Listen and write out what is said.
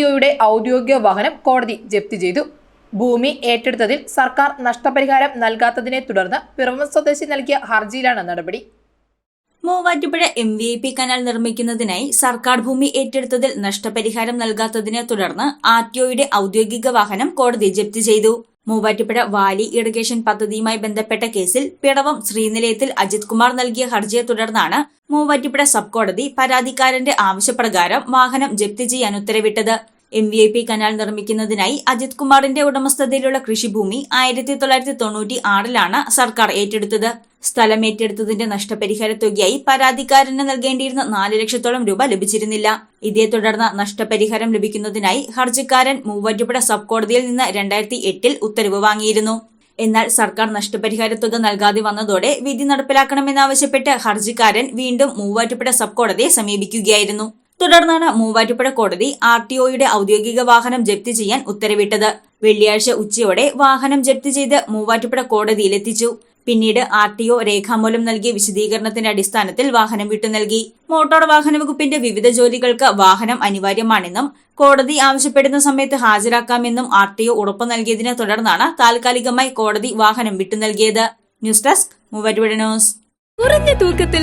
യുടെ ഔദ്യോഗിക വാഹനം കോടതി ജപ്തി ചെയ്തു. ഭൂമി ഏറ്റെടുത്തതിൽ സർക്കാർ നഷ്ടപരിഹാരം നൽകാത്തതിനെ തുടർന്ന് പിറവം സ്വദേശി നൽകിയ ഹർജിയിലാണ് നടപടി. Muvattupuzha M V P canal നിർമ്മിക്കുന്നതിനായി സർക്കാർ ഭൂമി ഏറ്റെടുത്തതിൽ നഷ്ടപരിഹാരം നൽകാത്തതിനെ തുടർന്ന് ആർ ടി ഒയുടെ ഔദ്യോഗിക വാഹനം കോടതി ജപ്തി ചെയ്തു. മൂവാറ്റുപുഴ വാലി ഇറിഗേഷൻ പദ്ധതിയുമായി ബന്ധപ്പെട്ട കേസിൽ പിടവം ശ്രീനിലയത്തിൽ അജിത് കുമാർ നൽകിയ ഹർജിയെ തുടർന്നാണ് മൂവാറ്റുപുഴ സബ് കോടതി പരാതിക്കാരന്റെ ആവശ്യപ്രകാരം വാഹനം ജപ്തി ചെയ്യാൻ ഉത്തരവിട്ടത്. M V I P canal നിർമ്മിക്കുന്നതിനായി Ajith കുമാറിന്റെ ഉടമസ്ഥതയിലുള്ള കൃഷിഭൂമി ആയിരത്തി തൊള്ളായിരത്തി തൊണ്ണൂറ്റി ആറിലാണ് സർക്കാർ ഏറ്റെടുത്തത്. സ്ഥലം ഏറ്റെടുത്തതിന്റെ നഷ്ടപരിഹാര തുകയായി പരാതിക്കാരന് നൽകേണ്ടിയിരുന്ന നാല് ലക്ഷത്തോളം രൂപ ലഭിച്ചിരുന്നില്ല. ഇതേ തുടർന്ന് നഷ്ടപരിഹാരം ലഭിക്കുന്നതിനായി ഹർജിക്കാരൻ മൂവാറ്റുപുഴ സബ് കോടതിയിൽ നിന്ന് രണ്ടായിരത്തി എട്ടിൽ ഉത്തരവ് വാങ്ങിയിരുന്നു. എന്നാൽ സർക്കാർ നഷ്ടപരിഹാര തുക നൽകാതെ വന്നതോടെ വിധി നടപ്പിലാക്കണമെന്നാവശ്യപ്പെട്ട് ഹർജിക്കാരൻ വീണ്ടും മൂവാറ്റുപുഴ സബ് കോടതിയെ സമീപിക്കുകയായിരുന്നു. തുടർന്നാണ് മൂവാറ്റുപുഴ കോടതി ആർ ടി ഒയുടെ ഔദ്യോഗിക വാഹനം ജപ്തി ചെയ്യാൻ ഉത്തരവിട്ടത്. വെള്ളിയാഴ്ച ഉച്ചയോടെ വാഹനം ജപ്തി ചെയ്ത് മൂവാറ്റുപുഴ കോടതിയിലെത്തിച്ചു. പിന്നീട് ആർ ടി ഒ രേഖാമൂലം നൽകിയ വിശദീകരണത്തിന്റെ അടിസ്ഥാനത്തിൽ വാഹനം വിട്ടു നൽകി. മോട്ടോർ വാഹന വകുപ്പിന്റെ വിവിധ ജോലികൾക്ക് വാഹനം അനിവാര്യമാണെന്നും കോടതി ആവശ്യപ്പെടുന്ന സമയത്ത് ഹാജരാക്കാമെന്നും ആർ ടി ഒ ഉറപ്പു നൽകിയതിനെ തുടർന്നാണ് താൽക്കാലികമായി കോടതി വാഹനം വിട്ടു നൽകിയത്. News desk Muvattupuzha news. കുറഞ്ഞ തൂക്കത്തിൽ